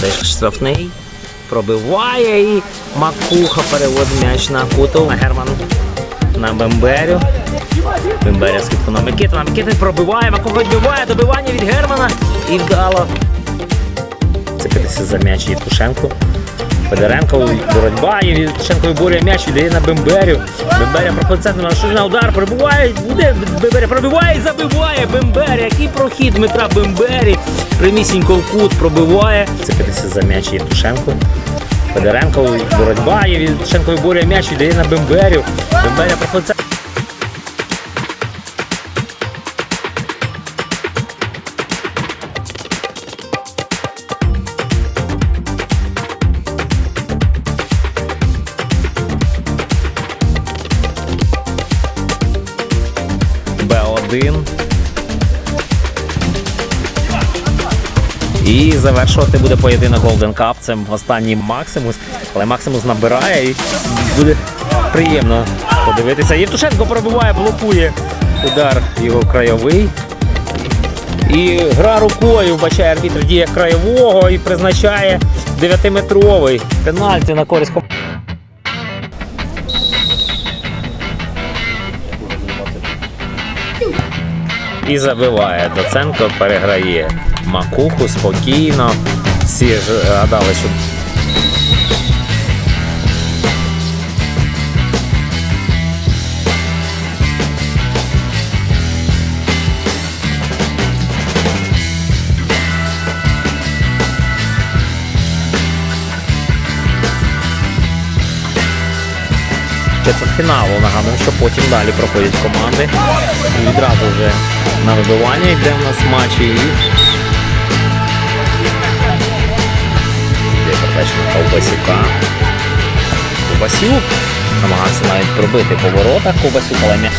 Десь штрафний. Пробиває і Макуха переводить м'яч на куту. Герман на Бемберю. Бемберя скидку на Микита. На Микита пробиває, Макуха відбиває, добивання від Германа і вдало. Цепитися за м'яч Євтушенко. Федоренко, боротьба, і Євтушенко виборює м'яч, віддає на Бемберю. Бемберя проходить центр, на удар, прибуває, буде, Бемберя пробиває і забиває Бемберя. Який прохід Дмитра Бембері. Примісінько в кут пробиває. Цепитися за м'яч Євтушенко. Федоренко, боротьба, і Євтушенко виборює м'яч, віддає на Бемберю. Бемберя проходить. І завершувати буде поєдинок Golden Cup. Це останній Максимус. Але Максимус набирає і буде приємно подивитися. Євтушенко пробиває, блокує удар його краєвий. І гра рукою вбачає арбітр дія краєвого і призначає 9-метровий пенальті на користь. І забиває. Доценко переграє макуху спокійно. Всі ж гадали, що четвертьфіналу. Нагадуємо, що потім далі проходять команди. І відразу вже на вибивання йде в нас матч і. Є Ковбасюка. Ковбасюк намагався навіть пробити по воротах Ковбасюк, але м'яч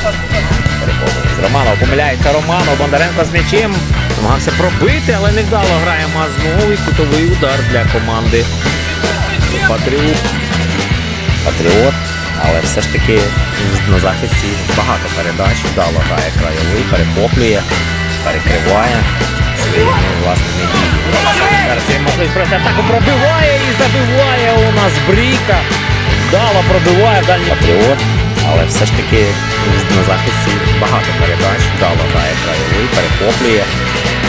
переходить з Романов. Помиляється Романов, Бондаренко з м'ячем. Намагався пробити, але не вдало грає Мазновий і кутовий удар для команди. Патріот. Патріот. Але все ж таки на захисті багато передач, вдало грає краєвий, перехоплює, перекриває своїми власними діями. Зараз він можливість просто атаку, пробиває і забиває у нас Бріка. Вдало пробиває дальній патріот. Але все ж таки на захисті багато передач, вдало грає краєвий, перехоплює,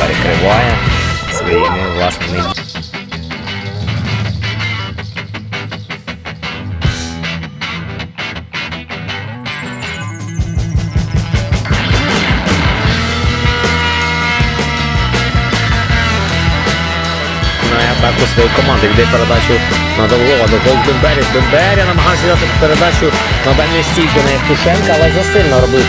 перекриває своїми власними діями. На атаку своєї команди. Віддає передачу на Довгова до Голденбері. Бембері намагався дати передачу на дальню стійку на Євтушенка, але засильно робив.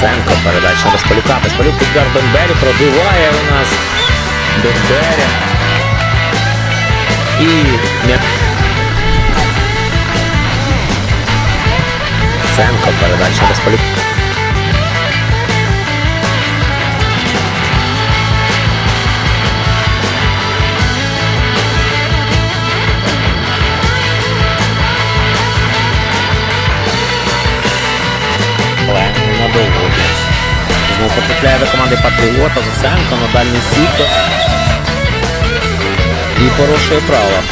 Ценко передача на Безполюка. Безполюк під удар Бембері пробиває у нас Бембері. І Ценко передача на Безполюк. Потрапляє до команди Патріота, Зосенко на дальню сітку. І порушує право.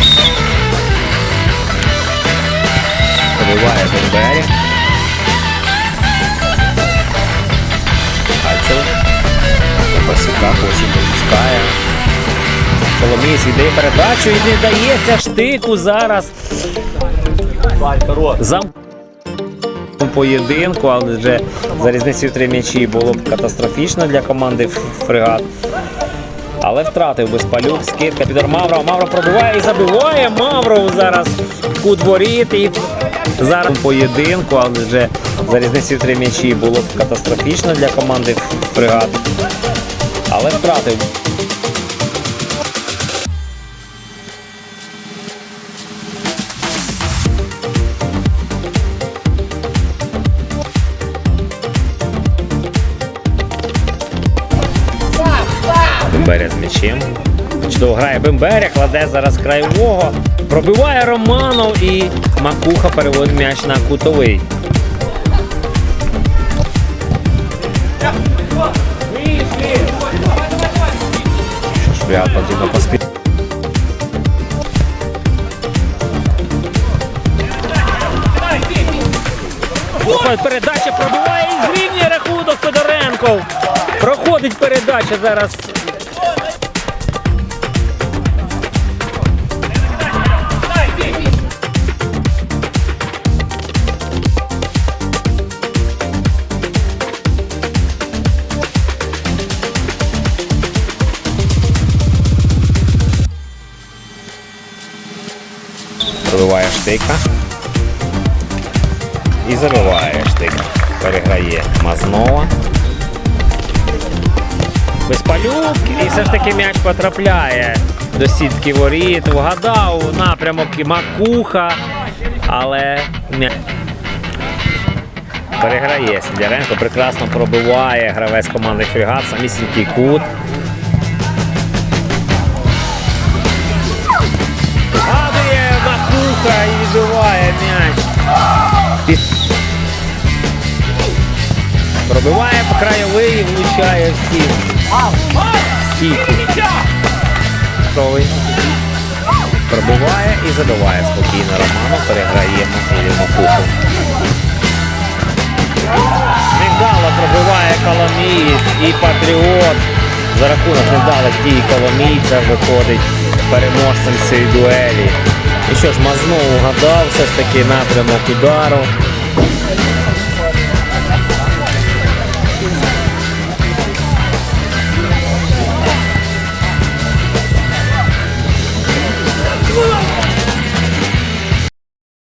Пробиває Бомбері. Пальцев. Пасюка потім допускає. Коломієць віддає передачу і не дається штику зараз. Зам у поєдинку, але вже за різницею три м'ячі було б катастрофічно для команди «Ф- фрегат. Але втратив безпалюк, скидка під Мавро. Мавро пробиває і забиває. Мавров зараз в кут воріт. І зараз у поєдинку, але вже за різницею три м'ячі було б катастрофічно для команди «Ф- фрегат. Але втратив. М'ячем. Чудово грає Бемберя, кладе зараз краєвого. Пробиває Романов і Макуха переводить м'яч на кутовий. Потрібно поспіти. Проходить передача, пробиває і зрівнює рахунок Федоренков. Проходить передача зараз. Штика. І забиває штик. Переграє Мазнова. Без Безпалюк і все ж таки м'яч потрапляє до сітки воріт. Вгадав напрямок і Макуха, але м'яч. Переграє Сидоренко, прекрасно пробиває гравець команди Фрігат, самісінький кут. Відбиває м'яч. Пробиває по краєвий і влучає всі. Стійку. Готовий. Пробиває і забиває спокійно Роману, переграє Макулі Макуху. Невдало пробиває Коломієць і Патріот. За рахунок невдалих дій Коломійця виходить переможцем цієї дуелі. І що ж, Мазнов угадав все ж таки напрямок удару.